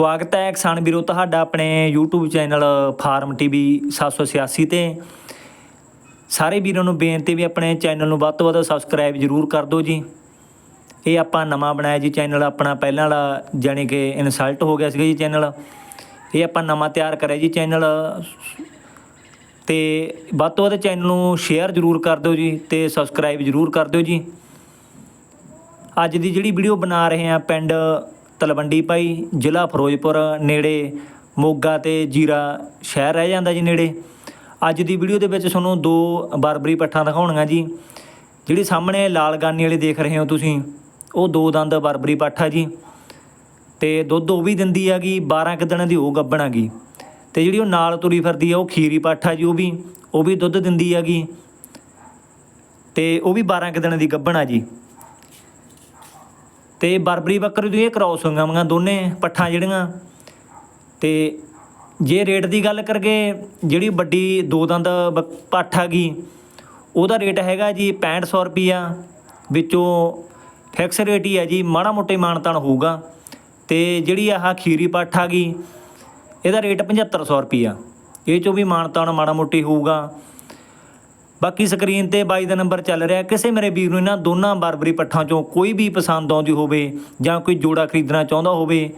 ਸਵਾਗਤ ਹੈ ਕਿਸਾਨ ਵੀਰੋ, ਤੁਹਾਡਾ ਆਪਣੇ YouTube ਚੈਨਲ ਫਾਰਮ ਟੀਵੀ 786 ਤੇ। ਸਾਰੇ ਵੀਰਾਂ ਨੂੰ ਬੇਨਤੀ ਵੀ ਆਪਣੇ ਚੈਨਲ ਨੂੰ ਵੱਧ ਤੋਂ ਵੱਧ ਸਬਸਕ੍ਰਾਈਬ ਜਰੂਰ ਕਰ ਦਿਓ ਜੀ। ਇਹ ਆਪਾਂ ਨਵਾਂ ਬਣਾਇਆ ਜੀ ਚੈਨਲ, ਆਪਣਾ ਪਹਿਲਾਂ ਵਾਲਾ ਜਾਣੀ ਕਿ ਇਨਸਲਟ ਹੋ ਗਿਆ ਸੀਗਾ ਜੀ ਚੈਨਲ। ਇਹ ਆਪਾਂ ਨਵਾਂ ਤਿਆਰ ਕਰਿਆ ਜੀ ਚੈਨਲ। ਤੇ ਵੱਧ ਤੋਂ ਵੱਧ ਚੈਨਲ ਨੂੰ ਸ਼ੇਅਰ ਜਰੂਰ ਕਰ ਦਿਓ ਜੀ ਤੇ ਸਬਸਕ੍ਰਾਈਬ ਜਰੂਰ ਕਰ ਦਿਓ ਜੀ। ਅੱਜ ਦੀ ਜਿਹੜੀ ਵੀਡੀਓ ਬਣਾ ਰਹੇ ਆ ਪਿੰਡ ਤਲਵੰਡੀ ਪਾਈ ਜ਼ਿਲ੍ਹਾ ਫਿਰੋਜ਼ਪੁਰ, ਨੇੜੇ ਮੋਗਾ ਤੇ ਜੀਰਾ ਸ਼ਹਿਰ ਰਹਿ ਜਾਂਦਾ ਜੀ ਨੇੜੇ। ਅੱਜ ਦੀ ਵੀਡੀਓ ਦੇ ਵਿੱਚ ਤੁਹਾਨੂੰ ਦੋ ਬਰਬਰੀ ਪੱਠਾਂ ਦਿਖਾਉਣੀਆਂ ਜੀ। ਜਿਹੜੀ ਸਾਹਮਣੇ ਲਾਲ ਗਾਨੀ ਵਾਲੀ ਦੇਖ ਰਹੇ ਹੋ ਤੁਸੀਂ, ਉਹ ਦੋ ਦੰਦ ਬਰਬਰੀ ਪੱਠ ਆ ਜੀ। ਤੇ ਦੁੱਧ ਉਹ ਵੀ ਦਿੰਦੀ ਹੈਗੀ 12 ਕੁ ਦਿਨਾਂ ਦੀ ਉਹ ਗੱਭਣ ਹੈਗੀ ਤੇ ਜਿਹੜੀ ਉਹ ਨਾਲ ਤੁਰੀ ਫਿਰਦੀ ਆ, ਉਹ ਖੀਰੀ ਪੱਠ ਆ ਜੀ ਉਹ ਵੀ ਉਹ ਵੀ ਦੁੱਧ ਦਿੰਦੀ ਹੈਗੀ ਤੇ ਉਹ ਵੀ 12 ਕੁ ਦਿਨਾਂ ਦੀ ਗੱਭਣ ਆ ਜੀ। ਤੇ ਬਰਬਰੀ ਬੱਕਰੀ ਦੀ ਇਹ ਕ੍ਰਾਸ ਹੋਈਆਂ ਵਾਂ ਦੋਨੇ ਪੱਠਾਂ ਜਿਹੜੀਆਂ। ਤੇ ਜੇ ਰੇਟ ਦੀ ਗੱਲ ਕਰਗੇ ਜਿਹੜੀ ਵੱਡੀ ਦੋ ਦੰਦ ਬ- ਪੱਠ ਹੈਗੀ, ਉਹਦਾ ਰੇਟ ਹੈਗਾ ਜੀ 6500 ਰੁਪਿਆ ਵਿੱਚੋਂ ਫਿਕਸ ਰੇਟ ਹੀ ਹੈ ਜੀ, ਮਾੜਾ ਮੋਟੇ ਮਾਨਤਾਨ ਹੋਊਗਾ। ਤੇ ਜਿਹੜੀ ਆਹ ਖੀਰੀ ਪੱਠ ਗਈ ਇਹਦਾ ਰੇਟ 7500 ਰੁਪਿਆ ਇਹ ਚੋਂ ਵੀ ਮਾਨਤਾਨ ਮਾੜਾ ਮੋਟੀ ਹੋਊਗਾ। ਬਾਕੀ ਸਕਰੀਨ ਤੇ ਬਾਈ ਦਾ ਨੰਬਰ ਚੱਲ ਰਿਹਾ ਕਿਸੇ ਮੇਰੇ ਵੀਰ ਨੂੰ ਇਹਨਾਂ ਦੋਨਾਂ ਬਰਬਰੀ ਪੱਠਾਂ ਚੋਂ ਕੋਈ ਵੀ ਪਸੰਦ ਆਉਂਦੀ ਹੋਵੇ ਜਾਂ ਕੋਈ ਜੋੜਾ ਖਰੀਦਣਾ ਚਾਹੁੰਦਾ ਹੋਵੇ,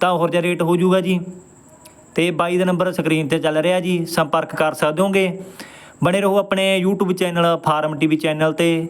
ਤਾਂ ਹੋਰ ਜਿਹਾ ਰੇਟ ਹੋ ਜਾਊਗਾ ਜੀ। ਤੇ ਬਾਈ ਦਾ ਨੰਬਰ ਸਕਰੀਨ ਤੇ ਚੱਲ ਰਿਹਾ ਜੀ, ਸੰਪਰਕ ਕਰ ਸਕਦੇ ਹੋਗੇ। ਬਣੇ ਰਹੋ ਆਪਣੇ YouTube channel, farm TV channel ਤੇ।